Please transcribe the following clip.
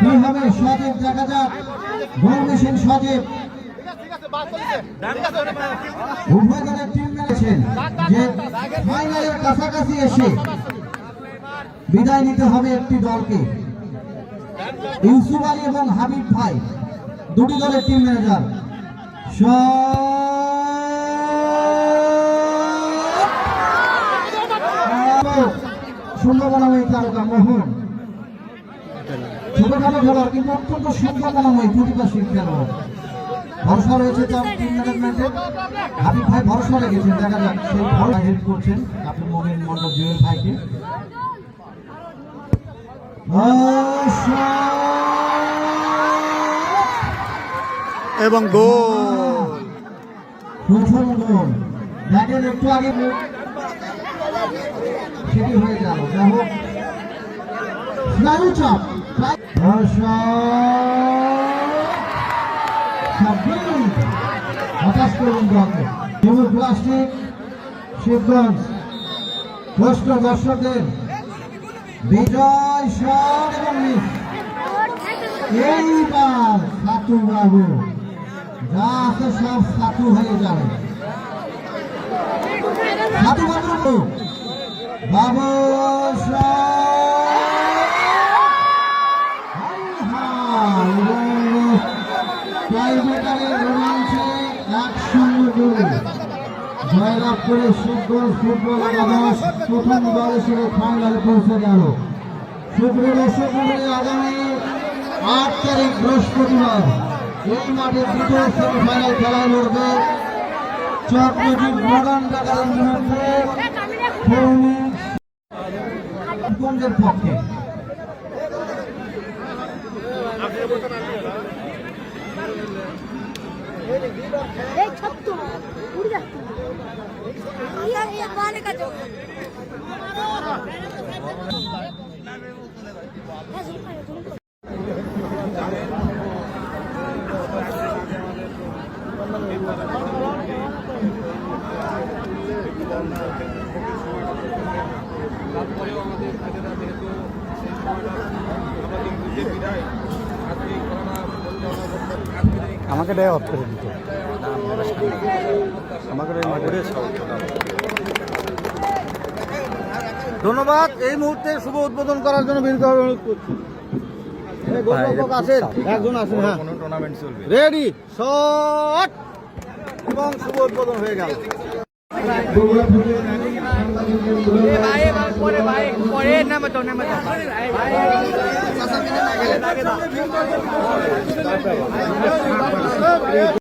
কি হবে সজীব দেখা যাক গোল মেশিন সজীব উভয় দলের টিম মেরেছেন যে ফাইনালের কাছাকাছি এসে বিদায় নিতে হবে একটি দলকে ইউসুফ আলী এবং হাবিব ভাই দুটি দলের টিম ম্যানেজার সুন্দরবনাময়ী তারকা মোহন। ছোটখাটো খেলোয়াড় কিন্তু অত্যন্ত প্রতিভাশীল খেলোয়াড়। ভরসা রয়েছে তার টিম ম্যানেজমেন্টে হাবিব ভাই ভরসা রেখেছেন দেখা যাক সেই ভরসা হেল্প করছেন আপনি মোমিন মন্ডল জুয়েল ভাইকে। এবং গোল। প্রথম গোল। দেখেন একটু আগে সেটি হয়ে গেল। যা হোক স্নায়ু চাপ। হতাশ করুন দলকে প্লাস্টিক শিবগঞ্জ কষ্ট দর্শকদের বিজয় শট এবং এইবার সাতু বাবু। যা আছে সব সাতু হয়ে যাবে। সাতু বাবু। বাবু টাইব্রেকারের রোমাঞ্চে একসঙ্গে গোল জয়লাভ করে শিবগঞ্জ ফুটবল একাদশ প্রথম দল হিসেবে ফাইনালে পৌঁছে গেল। সুপ্রিয় আগামী আট তারিখ বৃহস্পতিবার এই মাঠে দ্বিতীয় সেমিফাইনাল খেলা লড়বে চক্রজিৎ মডার্ন টাকার মুহূর্তে গঞ্জের পক্ষে। উড়ে আমাকে দেয় অফ করে দিত। আমাকে ধন্যবাদ এই মুহূর্তে শুভ উদ্বোধন করার জন্য বীর অনুরোধ করছি। আছেন একজন আছেন হ্যাঁ। টুর্নামেন্ট চলবে। রেডি শট এবং শুভ উদ্বোধন হয়ে গেল। না